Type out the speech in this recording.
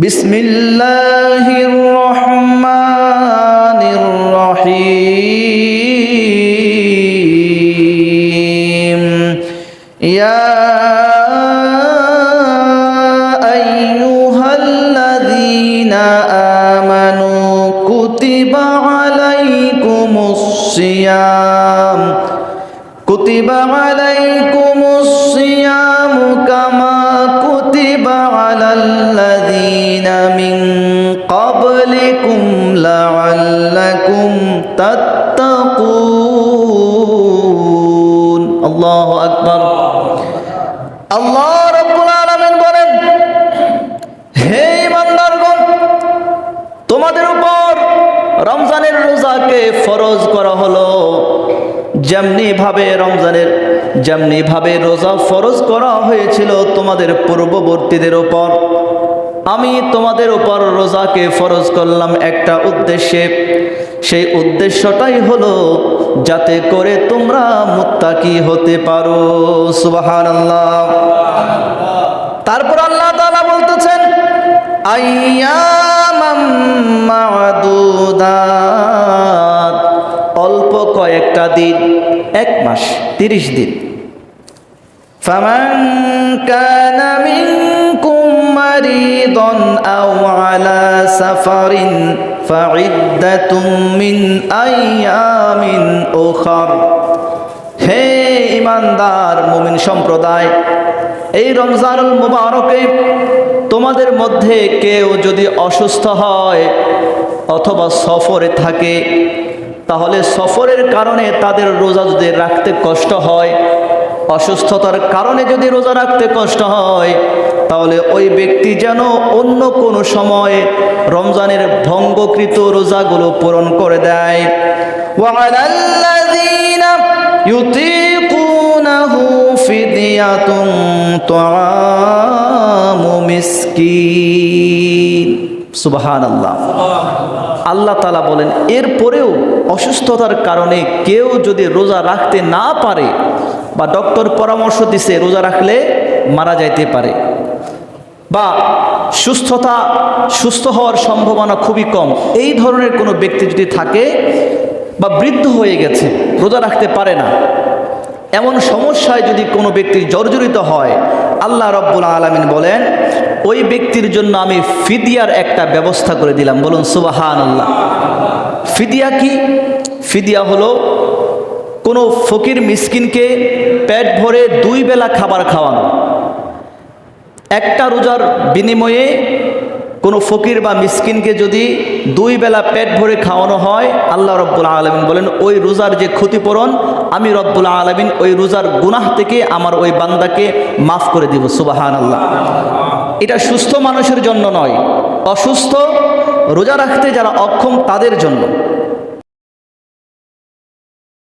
بسم الله الرحمن الرحيم يا أيها الذين آمنوا كتب عليكم الصيام كتب عليكم قبلكم لعلكم تتقون الله أكبر আল্লাহ রব্বুল আলামিন বলেন হে ইমানদারগণ তোমাদের উপর রমজানের রোজাকে ফরজ করা হলো যেমনি ভাবে রমজানের যেমনি ভাবে রোজা ফরজ করা হয়েছিল তোমাদের পূর্ববর্তীদের উপর আমি তোমাদের উপর রোজাকে ফরজ করলাম একটা উদ্দেশ্যে। সেই উদ্দেশ্যটাই হলো যাতে করে তোমরা মুত্তাকি হতে পারো। সুবাহান আল্লাহ তারপর আল্লাহ তালা বলতেছেন অল্প কয়েকটা দিন, এক মাস, তিরিশ দিন। ফামান কানামিন مريضا أو على سفر فعدة من أيام أخر হে ইমানদার মুমিন সম্প্রদায় এই রমজানুল মুবারকে তোমাদের মধ্যে কেউ যদি অসুস্থ হয় অথবা সফরে থাকে তাহলে সফরের কারণে তাদের রোজা যদি রাখতে কষ্ট হয় অসুস্থতার কারণে যদি রোজা রাখতে কষ্ট হয় তাহলে ওই ব্যক্তি যেন অন্য কোনো সময়ে রমজানের ভঙ্গকৃত রোজাগুলো পূরণ করে দেয়। সুবাহান আল্লাহ আল্লাহ তালা বলেন এরপরেও অসুস্থতার কারণে কেউ যদি রোজা রাখতে না পারে বা ডক্টর পরামর্শ দিছে রোজা রাখলে মারা যাইতে পারে। বা সুস্থতা, সুস্থ হওয়ার সম্ভাবনা খুবই কম। এই ধরনের কোনো ব্যক্তি যদি থাকে বা বৃদ্ধ হয়ে গেছে, রোজা রাখতে পারে না। এমন সমস্যায় যদি কোনো ব্যক্তি জর্জরিত হয়, আল্লাহ রব্বুল আলমিন বলেন, ওই ব্যক্তির জন্য আমি ফিদিয়ার একটা ব্যবস্থা করে দিলাম। বলুন সুবাহান আল্লাহ ফিদিয়া কি? ফিদিয়া হলো কোনো ফকির মিসকিনকে পেট ভরে দুই বেলা খাবার খাওয়ানো। একটা রোজার বিনিময়ে কোনো ফকির বা মিসকিনকে যদি দুই বেলা পেট ভরে খাওয়ানো হয়, আল্লাহ রব্বুল আলমিন বলেন, ওই রোজার যে ক্ষতিপূরণ, আমি রব্বুল আলমিন ওই রোজার গুনাহ থেকে আমার ওই বান্দাকে মাফ করে দিব। সুবাহান আল্লাহ এটা সুস্থ মানুষের জন্য নয়, অসুস্থ রোজা রাখতে যারা অক্ষম তাদের জন্য।